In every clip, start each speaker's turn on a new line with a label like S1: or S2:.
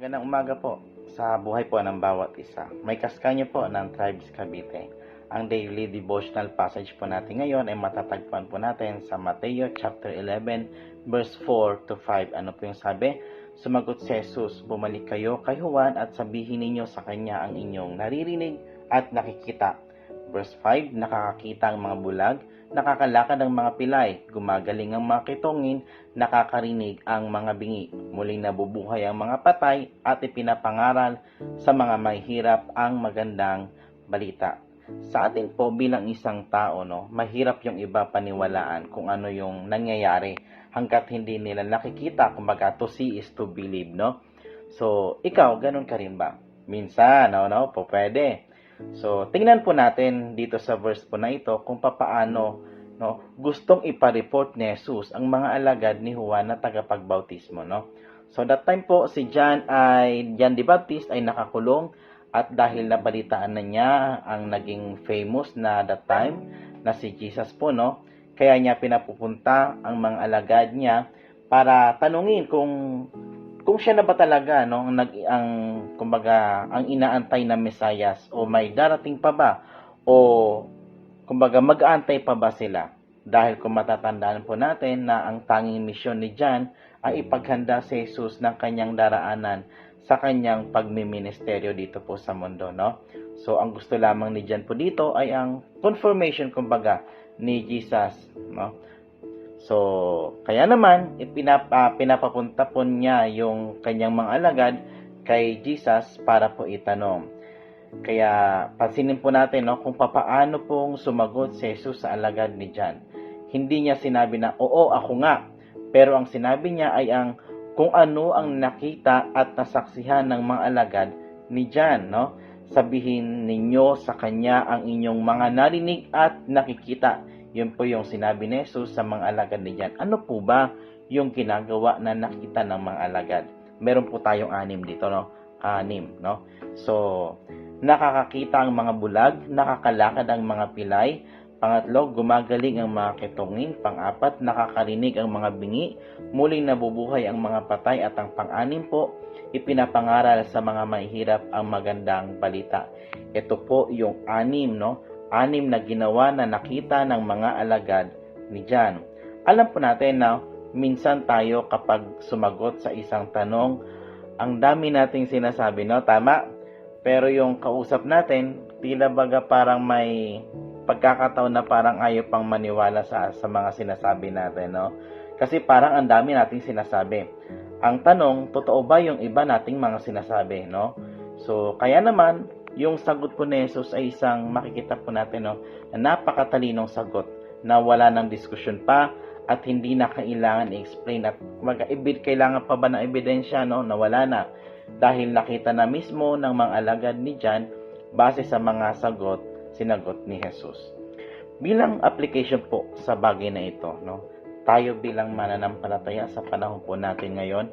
S1: Magandang umaga po sa buhay po ng bawat isa. May kaskanyo po ng Tribes Cavite. Ang daily devotional passage po natin ngayon ay matatagpuan po natin sa Mateo chapter 11 verse 4 to 5. Ano po yung sabi? Sumagot si Jesus, bumalik kayo kay Juan at sabihin ninyo sa kanya ang inyong naririnig at nakikita. Verse 5, nakakakita ang mga bulag, nakakalakad ang mga pilay, gumagaling ang mga kitongin, nakakarinig ang mga bingi, muling nabubuhay ang mga patay at ipinapangaral sa mga mahihirap ang magandang balita. Sa atin po bilang isang tao, no, mahirap yung iba paniwalaan kung ano yung nangyayari hanggat hindi nila nakikita, kumbaga to see is to believe, no? So, ikaw, ganun ka rin ba? Minsan, no, no, po pwede. So, tingnan po natin dito sa verse po na ito kung papaano no, gustong ipa-report ni Jesus ang mga alagad ni Juan na tagapagbautismo, no? So, that time po, si John ay, John the Baptist ay nakakulong at dahil nabalitaan na niya ang naging famous na that time na si Jesus po, no? Kaya niya pinapupunta ang mga alagad niya para tanungin kung kung siya na ba talaga no ang nag ang kumbaga ang inaantay na Mesayas o may darating pa ba? O kumbaga mag-aantay pa ba sila? Dahil kung matatandaan po natin na ang tanging misyon ni John ay ipaghanda si Jesus ng kanyang daraanan sa kanyang pagmiministeryo dito po sa mundo no? So ang gusto lamang ni John po dito ay ang confirmation kumbaga ni Jesus no So, kaya naman, ipinap, ah, pinapapunta po niya yung kanyang mga alagad kay Jesus para po itanong. Kaya, pansinin po natin no, kung papaano pong sumagot si Jesus sa alagad ni John. Hindi niya sinabi na, oo, ako nga. Pero ang sinabi niya ay ang kung ano ang nakita at nasaksihan ng mga alagad ni John. No? Sabihin ninyo sa kanya ang inyong mga narinig at nakikita yun po yung sinabi ni Jesus sa mga alagad ni Jan. Ano po ba yung ginagawa na nakita ng mga alagad? Meron po tayong anim dito, no? Anim, no? So, nakakakita ang mga bulag, nakakalakad ang mga pilay, pangatlo, gumagaling ang mga ketongin, pangapat, nakakarinig ang mga bingi, muling nabubuhay ang mga patay at ang pang-anim po, ipinapangaral sa mga mahihirap ang magandang balita. Ito po yung anim, no? Anim na ginawa na nakita ng mga alagad ni John. Alam po natin na minsan tayo kapag sumagot sa isang tanong, ang dami nating sinasabi, no? Tama? Pero yung kausap natin, tila baga parang may pagkakataon na parang ayaw pang maniwala sa, sa mga sinasabi natin, no? Kasi parang ang dami nating sinasabi. Ang tanong, totoo ba yung iba nating mga sinasabi, no? So, kaya naman, yung sagot po ni Jesus ay isang makikita po natin no, na napakatalinong sagot na wala ng diskusyon pa at hindi na kailangan i-explain. At mag kailangan pa ba ng ebidensya no na wala na? Dahil nakita na mismo ng mga alagad ni John base sa mga sagot sinagot ni Jesus. Bilang application po sa bagay na ito, no, tayo bilang mananampalataya sa panahon po natin ngayon,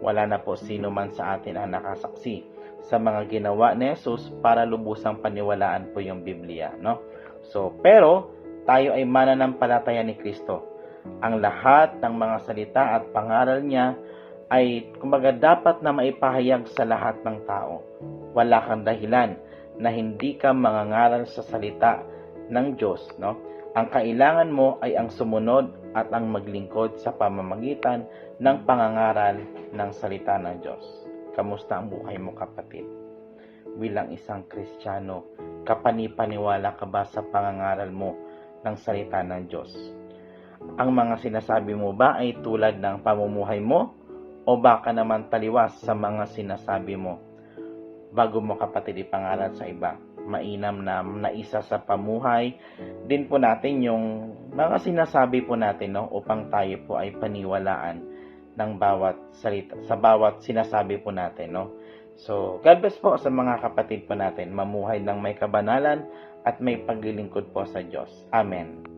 S1: wala na po sino man sa atin ang nakasaksi sa mga ginawa ni Jesus para lubusang paniwalaan po yung Biblia, no? So, pero tayo ay mananampalataya ni Kristo. Ang lahat ng mga salita at pangaral niya ay kumbaga dapat na maipahayag sa lahat ng tao. Wala kang dahilan na hindi ka mangangaral sa salita ng Diyos, no? Ang kailangan mo ay ang sumunod at ang maglingkod sa pamamagitan ng pangangaral ng salita ng Diyos. Kamusta ang buhay mo kapatid? Bilang isang Kristiyano, kapanipaniwala ka ba sa pangangaral mo ng salita ng Diyos? Ang mga sinasabi mo ba ay tulad ng pamumuhay mo o baka naman taliwas sa mga sinasabi mo? Bago mo kapatid ipangaral sa iba, mainam na naisa sa pamuhay din po natin yung mga sinasabi po natin no, upang tayo po ay paniwalaan ng bawat salita, sa bawat sinasabi po natin, no? So, God bless po sa mga kapatid po natin, mamuhay ng may kabanalan at may paglilingkod po sa Diyos. Amen.